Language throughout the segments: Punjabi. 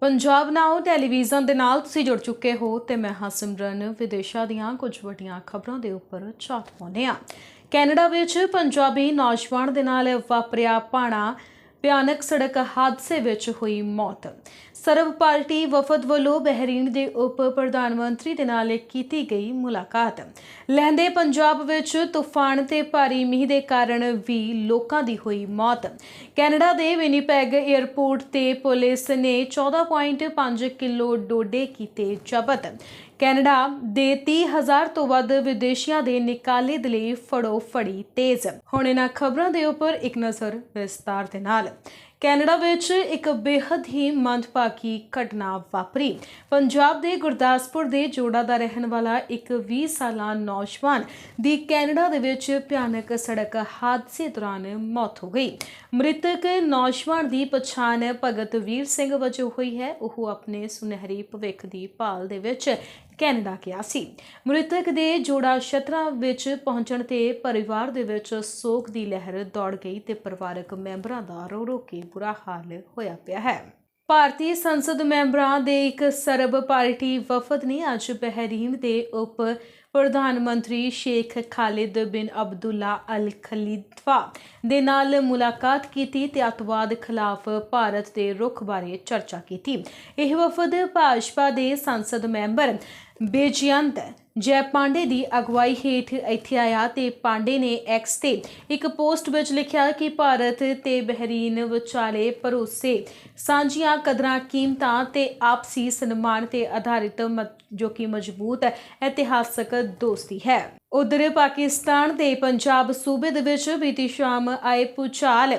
ਪੰਜਾਬ ਨਾਓ ਟੈਲੀਵਿਜ਼ਨ ਦੇ ਨਾਲ ਤੁਸੀਂ ਜੁੜ ਚੁੱਕੇ ਹੋ ਤੇ ਮੈਂ ਹਾਂ ਸਿਮਰਨ। ਵਿਦੇਸ਼ਾਂ ਦੀਆਂ ਕੁਝ ਵੱਡੀਆਂ ਖਬਰਾਂ ਦੇ ਉੱਪਰ ਝਾਤ ਪਾਉਂਦੇ ਹਾਂ। ਕੈਨੇਡਾ ਵਿੱਚ ਪੰਜਾਬੀ ਨੌਜਵਾਨ ਦੇ ਨਾਲ ਵਾਪਰਿਆ ਭਾਣਾ ਭਿਆਨਕ ਸੜਕ ਹਾਦਸੇ ਵਿੱਚ ਹੋਈ ਮੌਤ। ਸਰਵ ਪਾਰਟੀ ਵਫਦ ਵੱਲੋਂ ਬਹਿਰੀਨ ਦੇ ਉਪ ਪ੍ਰਧਾਨ ਮੰਤਰੀ ਦੇ ਨਾਲ ਕੀਤੀ ਗਈ ਮੁਲਾਕਾਤ। ਲਹਿੰਦੇ ਪੰਜਾਬ ਵਿੱਚ ਤੂਫਾਨ ਤੇ ਭਾਰੀ ਮੀਂਹ ਦੇ ਕਾਰਨ ਵੀ ਲੋਕਾਂ ਦੀ ਹੋਈ ਮੌਤ। ਕੈਨੇਡਾ ਦੇ ਵਿਨੀਪੈਗ 에ਅਰਪੋਰਟ ਤੇ ਪੁਲਿਸ ਨੇ 14.5 ਕਿਲੋ ਡੋਡੇ ਕੀਤੇ ਜ਼ਬਤ। ਕੈਨੇਡਾ ਦੇ 30000 ਤੋਂ ਵੱਧ ਵਿਦੇਸ਼ੀਆਂ ਦੇ ਨਿਕਾਲੇ ਦੇ ਲਈ ਫੜੋ ਫੜੀ ਤੇਜ਼। ਹੁਣ ਇਹਨਾਂ ਖਬਰਾਂ ਦੇ ਉੱਪਰ ਇੱਕ ਨਜ਼ਰ ਵਿਸਤਾਰ ਦੇ ਨਾਲ। ਕੈਨੇਡਾ ਵਿੱਚ ਇੱਕ ਬੇहद ਹੀ ਮੰਦਭਾਗੀ ਘਟਨਾ ਵਾਪਰੀ। ਪੰਜਾਬ ਦੇ ਗੁਰਦਾਸਪੁਰ ਦੇ ਜੋੜਾ ਦਾ ਰਹਿਣ ਵਾਲਾ ਇੱਕ 20 ਸਾਲਾ ਨੌਜਵਾਨ ਦੀ ਕੈਨੇਡਾ ਦੇ ਵਿੱਚ ਭਿਆਨਕ ਸੜਕ ਹਾਦਸੇ ਦੌਰਾਨ ਮੌਤ ਹੋ ਗਈ। ਮ੍ਰਿਤਕ ਨੌਜਵਾਨ ਦੀ ਪਛਾਣ ਭਗਤ ਵੀਰ ਸਿੰਘ ਵਜੋਂ ਹੋਈ ਹੈ। ਉਹ ਆਪਣੇ ਸੁਨਹਿਰੀ ਭਵਿੱਖ ਦੀ ਭਾਲ ਦੇ ਵਿੱਚ ਕੈਨੇਡਾ ਗਿਆ ਸੀ। ਮ੍ਰਿਤਕ ਦੇ ਜੋੜਾ ਛਤਰਾ ਵਿੱਚ ਪਹੁੰਚਣ ਤੇ ਪਰਿਵਾਰ ਦੇ ਵਿੱਚ ਸੋਗ ਦੀ ਲਹਿਰ ਦੌੜ ਗਈ ਤੇ ਪਰਿਵਾਰਕ ਮੈਂਬਰਾਂ ਦਾ ਰੋ ਰੋ ਕੇ ਬੁਰਾ ਹਾਲ ਹੋਇਆ ਪਿਆ ਹੈ। ਭਾਰਤੀ ਸੰਸਦ ਮੈਂਬਰਾਂ ਦੇ ਇੱਕ ਸਰਬ ਪਾਰਟੀ ਵਫਦ ਨੇ ਅੱਜ ਬਹਿਰੀਨ ਦੇ ਉਪ ਪ੍ਰਧਾਨ ਮੰਤਰੀ ਸ਼ੇਖ ਖਾਲਿਦ ਬਿਨ ਅਬਦੁੱਲਾ ਅਲ ਖਲੀਫਾ ਦੇ ਨਾਲ ਮੁਲਾਕਾਤ ਕੀਤੀ ਤੇ ਅੱਤਵਾਦ ਖਿਲਾਫ ਭਾਰਤ ਦੇ ਰੁਖ ਬਾਰੇ ਚਰਚਾ ਕੀਤੀ। ਇਹ ਵਫਦ ਭਾਜਪਾ ਦੇ ਸੰਸਦ ਮੈਂਬਰ ਬੇਜਯੰਤ ਜੈ ਪਾਂਡੇ ਦੀ ਅਗਵਾਈ ਹੇਠ ਇੱਥੇ ਆਇਆ ਤੇ ਪਾਂਡੇ ਨੇ ਐਕਸ ਤੇ ਇੱਕ ਪੋਸਟ ਵਿੱਚ ਲਿਖਿਆ ਕਿ ਭਾਰਤ ਤੇ ਬਹਿਰੀਨ ਵਿਚਾਲੇ ਭਰੋਸੇ, ਸਾਂਝੀਆਂ ਕਦਰਾਂ, ਕੀਮਤਾਂ ਤੇ ਆਪਸੀ ਸਨਮਾਨ ਤੇ ਆਧਾਰਿਤ ਮ- ਜੋ ਕਿ ਮਜ਼ਬੂਤ ਇਤਿਹਾਸਕ ਦੋਸਤੀ ਹੈ। ਉਧਰ ਪਾਕਿਸਤਾਨ ਦੇ ਪੰਜਾਬ ਸੂਬੇ ਦੇ ਵਿੱਚ ਬੀਤੀ ਸ਼ਾਮ ਆਏ ਭੂਚਾਲ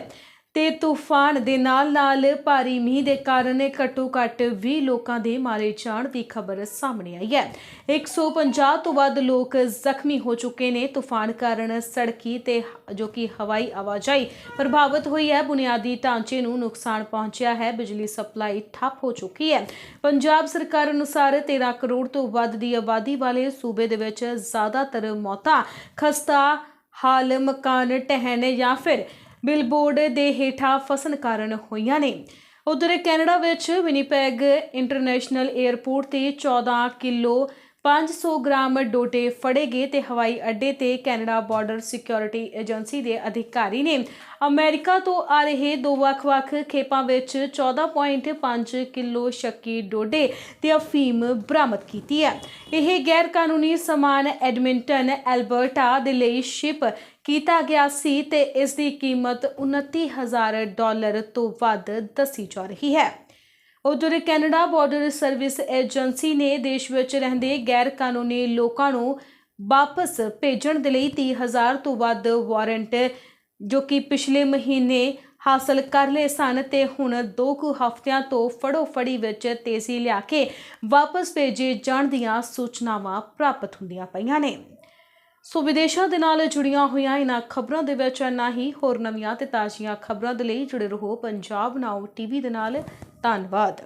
ਤੇ ਤੂਫਾਨ ਦੇ ਨਾਲ-ਨਾਲ ਭਾਰੀ ਮੀਂਹ ਦੇ ਕਾਰਨ ਘੱਟੋ ਘੱਟ 20 ਲੋਕਾਂ ਦੇ ਮਾਰੇ ਜਾਣ ਦੀ ਖਬਰ ਸਾਹਮਣੇ ਆਈ ਹੈ। 150 ਤੋਂ ਵੱਧ ਲੋਕ ਜ਼ਖਮੀ ਹੋ ਚੁੱਕੇ ਨੇ। ਤੂਫਾਨ ਕਾਰਨ ਸੜਕੀ ਤੇ ਜੋ ਕਿ ਹਵਾਈ ਆਵਾਜਾਈ ਪ੍ਰਭਾਵਿਤ ਹੋਈ ਹੈ, ਬੁਨਿਆਦੀ ਢਾਂਚੇ ਨੂੰ ਨੁਕਸਾਨ ਪਹੁੰਚਿਆ ਹੈ। ਬਿਜਲੀ ਸਪਲਾਈ ਠੱਪ ਹੋ ਚੁੱਕੀ ਹੈ। ਪੰਜਾਬ ਸਰਕਾਰ ਅਨੁਸਾਰ 13 ਕਰੋੜ ਤੋਂ ਵੱਧ ਦੀ ਆਬਾਦੀ ਵਾਲੇ ਸੂਬੇ ਦੇ ਵਿੱਚ ਜ਼ਿਆਦਾਤਰ ਮੌਤਾਂ, ਖਸਤਾ, ਹਾਲ, ਮਕਾਨ ਢਹਿਣ ਜਾਂ ਫਿਰ ਬਿਲਬੋਰਡ ਦੇ ਹੇਠਾਂ ਫਸਣ ਕਾਰਨ ਹੋਈਆਂ ਨੇ। ਉਧਰ ਕੈਨੇਡਾ ਵਿੱਚ ਵਿਨੀਪੈਗ ਇੰਟਰਨੈਸ਼ਨਲ 에ਅਰਪੋਰਟ ਤੇ 14 ਕਿਲੋ 500 ਗ੍ਰਾਮ ਡੋਡੇ ਫੜੇ ਗਏ ਤੇ ਹਵਾਈ ਅੱਡੇ ਤੇ ਕੈਨੇਡਾ ਬਾਰਡਰ ਸਿਕਿਉਰਿਟੀ ਏਜੰਸੀ ਦੇ ਅਧਿਕਾਰੀ ਨੇ ਅਮਰੀਕਾ ਤੋਂ ਆ ਰਹੇ ਦੋ ਵੱਖ-ਵੱਖ ਖੇਪਾਂ ਵਿੱਚ 14.5 ਕਿਲੋ ਸ਼ੱਕੀ ਡੋਡੇ ਤੇ ਅਫੀਮ ਬਰਾਮਦ ਕੀਤੀ ਹੈ। ਇਹ ਗੈਰ ਕਾਨੂੰਨੀ ਸਮਾਨ ਐਡਮਿੰਟਨ, ਐਲਬਰਟਾ ਦੇ ਲਈ ਸ਼ਿਪ ਕੀਤਾ ਗਿਆ ਸੀ ਤੇ ਇਸ ਦੀ ਕੀਮਤ 29000 ਡਾਲਰ ਤੋਂ ਵੱਧ ਦੱਸੀ ਜਾ ਰਹੀ ਹੈ। ਉਧਰ ਕੈਨੇਡਾ ਬਾਰਡਰ ਸਰਵਿਸ ਏਜੰਸੀ ਨੇ ਦੇਸ਼ ਵਿੱਚ ਰਹਿੰਦੇ ਗੈਰ ਕਾਨੂੰਨੀ ਲੋਕਾਂ ਨੂੰ ਵਾਪਸ ਭੇਜਣ ਦੇ ਲਈ 30000 ਤੋਂ ਵੱਧ ਵਾਰੰਟ, ਜੋ ਕਿ ਪਿਛਲੇ ਮਹੀਨੇ ਹਾਸਲ ਕਰ ਲਏ ਸਨ ਤੇ ਹੁਣ 2 ਕੁ ਹਫ਼ਤਿਆਂ ਤੋਂ ਫੜੋ ਫੜੀ ਵਿੱਚ ਤੇਜ਼ੀ ਲਿਆ ਕੇ ਵਾਪਸ ਭੇਜੇ ਜਾਣ ਦੀਆਂ ਸੂਚਨਾਵਾਂ ਪ੍ਰਾਪਤ ਹੁੰਦੀਆਂ ਪਈਆਂ ਨੇ। ਸੋ ਵਿਦੇਸ਼ਾਂ ਦੇ ਨਾਲ ਜੁੜੀਆਂ ਹੋਈਆਂ ਇਹਨਾਂ ਖਬਰਾਂ ਦੇ ਵਿੱਚ ਇੰਨਾ ਹੀ ਹੋਰ ਨਵੀਆਂ ਤੇ ਤਾਜ਼ੀਆਂ ਖਬਰਾਂ ਦੇ ਲਈ ਜੁੜੇ ਰਹੋ ਪੰਜਾਬ ਨਾਓ ਟੀਵੀ ਦੇ ਨਾਲ। ਧੰਨਵਾਦ।